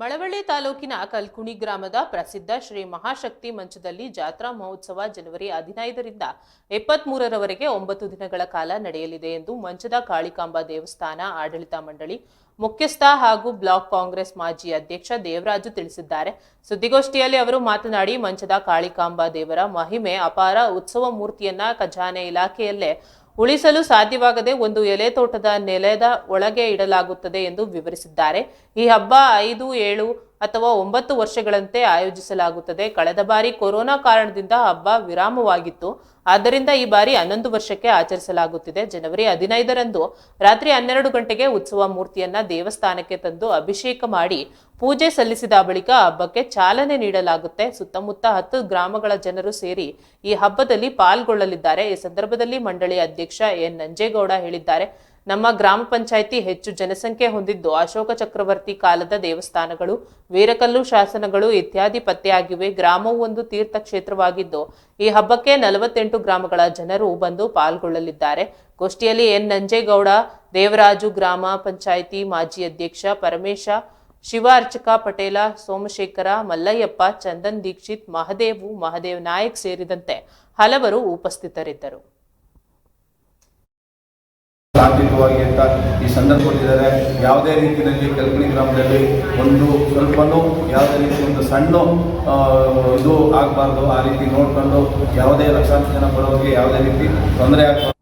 ಮಳವಳ್ಳಿ ತಾಲೂಕಿನ ಕಲ್ಕುಣಿ ಗ್ರಾಮದ ಪ್ರಸಿದ್ಧ ಶ್ರೀ ಮಹಾಶಕ್ತಿ ಮಂಚದಲ್ಲಿ ಜಾತ್ರಾ ಮಹೋತ್ಸವ ಜನವರಿ ಹದಿನೈದರಿಂದ ಇಪ್ಪತ್ಮೂರರವರೆಗೆ ಒಂಬತ್ತು ದಿನಗಳ ಕಾಲ ನಡೆಯಲಿದೆ ಎಂದು ಮಂಚದ ಕಾಳಿಕಾಂಬಾ ದೇವಸ್ಥಾನ ಆಡಳಿತ ಮಂಡಳಿ ಮುಖ್ಯಸ್ಥ ಹಾಗೂ ಬ್ಲಾಕ್ ಕಾಂಗ್ರೆಸ್ ಮಾಜಿ ಅಧ್ಯಕ್ಷ ದೇವರಾಜು ತಿಳಿಸಿದ್ದಾರೆ. ಸುದ್ದಿಗೋಷ್ಠಿಯಲ್ಲಿ ಅವರು ಮಾತನಾಡಿ, ಮಂಚದ ಕಾಳಿಕಾಂಬಾ ದೇವರ ಮಹಿಮೆ ಅಪಾರ ಉತ್ಸವ ಮೂರ್ತಿಯನ್ನ ಖಜಾನೆ ಇಲಾಖೆಯಲ್ಲೇ ಉಳಿಸಲು ಸಾಧ್ಯವಾಗದೆ ಒಂದು ಎಲೆ ತೋಟದ ನೆಲದ ಒಳಗೆ ಇಡಲಾಗುತ್ತದೆ ಎಂದು ವಿವರಿಸಿದ್ದಾರೆ. ಈ ಹಬ್ಬ ಐದು ಏಳು ಅಥವಾ ಒಂಬತ್ತು ವರ್ಷಗಳಂತೆ ಆಯೋಜಿಸಲಾಗುತ್ತದೆ. ಕಳೆದ ಬಾರಿ ಕೊರೋನಾ ಕಾರಣದಿಂದ ಹಬ್ಬ ವಿರಾಮವಾಗಿತ್ತು. ಆದ್ದರಿಂದ ಈ ಬಾರಿ ಹನ್ನೊಂದು ವರ್ಷಕ್ಕೆ ಆಚರಿಸಲಾಗುತ್ತಿದೆ. ಜನವರಿ ಹದಿನೈದರಂದು ರಾತ್ರಿ ಹನ್ನೆರಡು ಗಂಟೆಗೆ ಉತ್ಸವ ಮೂರ್ತಿಯನ್ನ ದೇವಸ್ಥಾನಕ್ಕೆ ತಂದು ಅಭಿಷೇಕ ಮಾಡಿ ಪೂಜೆ ಸಲ್ಲಿಸಿದ ಬಳಿಕ ಹಬ್ಬಕ್ಕೆ ಚಾಲನೆ ನೀಡಲಾಗುತ್ತೆ. ಸುತ್ತಮುತ್ತ ಹತ್ತು ಗ್ರಾಮಗಳ ಜನರು ಸೇರಿ ಈ ಹಬ್ಬದಲ್ಲಿ ಪಾಲ್ಗೊಳ್ಳಲಿದ್ದಾರೆ. ಈ ಸಂದರ್ಭದಲ್ಲಿ ಮಂಡಳಿ ಅಧ್ಯಕ್ಷ ಎನ್. ನಂಜೇಗೌಡ ಹೇಳಿದ್ದಾರೆ. ನಮ್ಮ ಗ್ರಾಮ ಪಂಚಾಯಿತಿ ಹೆಚ್ಚು ಜನಸಂಖ್ಯೆ ಹೊಂದಿದ್ದು ಅಶೋಕ ಚಕ್ರವರ್ತಿ ಕಾಲದ ದೇವಸ್ಥಾನಗಳು, ವೀರಕಲ್ಲು ಶಾಸನಗಳು ಇತ್ಯಾದಿ ಪತ್ತೆಯಾಗಿವೆ. ಗ್ರಾಮವು ಒಂದು ತೀರ್ಥಕ್ಷೇತ್ರವಾಗಿದ್ದು, ಈ ಹಬ್ಬಕ್ಕೆ ನಲವತ್ತೆಂಟು ಗ್ರಾಮಗಳ ಜನರು ಬಂದು ಪಾಲ್ಗೊಳ್ಳಲಿದ್ದಾರೆ. ಗೋಷ್ಠಿಯಲ್ಲಿ ಎನ್. ನಂಜೇಗೌಡ, ದೇವರಾಜು ಗ್ರಾಮ ಪಂಚಾಯಿತಿ ಮಾಜಿ ಅಧ್ಯಕ್ಷ ಪರಮೇಶ ಶಿವ ಅರ್ಚಕ ಪಟೇಲ, ಸೋಮಶೇಖರ, ಮಲ್ಲಯ್ಯಪ್ಪ, ಚಂದನ್ ದೀಕ್ಷಿತ್, ಮಹದೇವು, ಮಹದೇವ್ ನಾಯಕ್ ಸೇರಿದಂತೆ ಹಲವರು ಉಪಸ್ಥಿತರಿದ್ದರು. ತಾಂತ್ರಿಕವಾಗಿ ಅಂತ ಈ ಸಂದರ್ಭ ಕೊಟ್ಟಿದ್ದಾರೆ ಯಾವುದೇ ರೀತಿಯಲ್ಲಿ ಕಲ್ಪನಿ ಗ್ರಾಮದಲ್ಲಿ ಒಂದು ಸ್ವಲ್ಪನೂ ಯಾವುದೇ ರೀತಿ ಒಂದು ಸಣ್ಣ ಇದು ಆಗಬಾರ್ದು. ಆ ರೀತಿ ನೋಡಿಕೊಂಡು ಯಾವುದೇ ಲಕ್ಷಾಂತರ ಜನ ಬರೋರಿಗೆ ಯಾವುದೇ ರೀತಿ ತೊಂದರೆ ಆಗಬಾರ್ದು.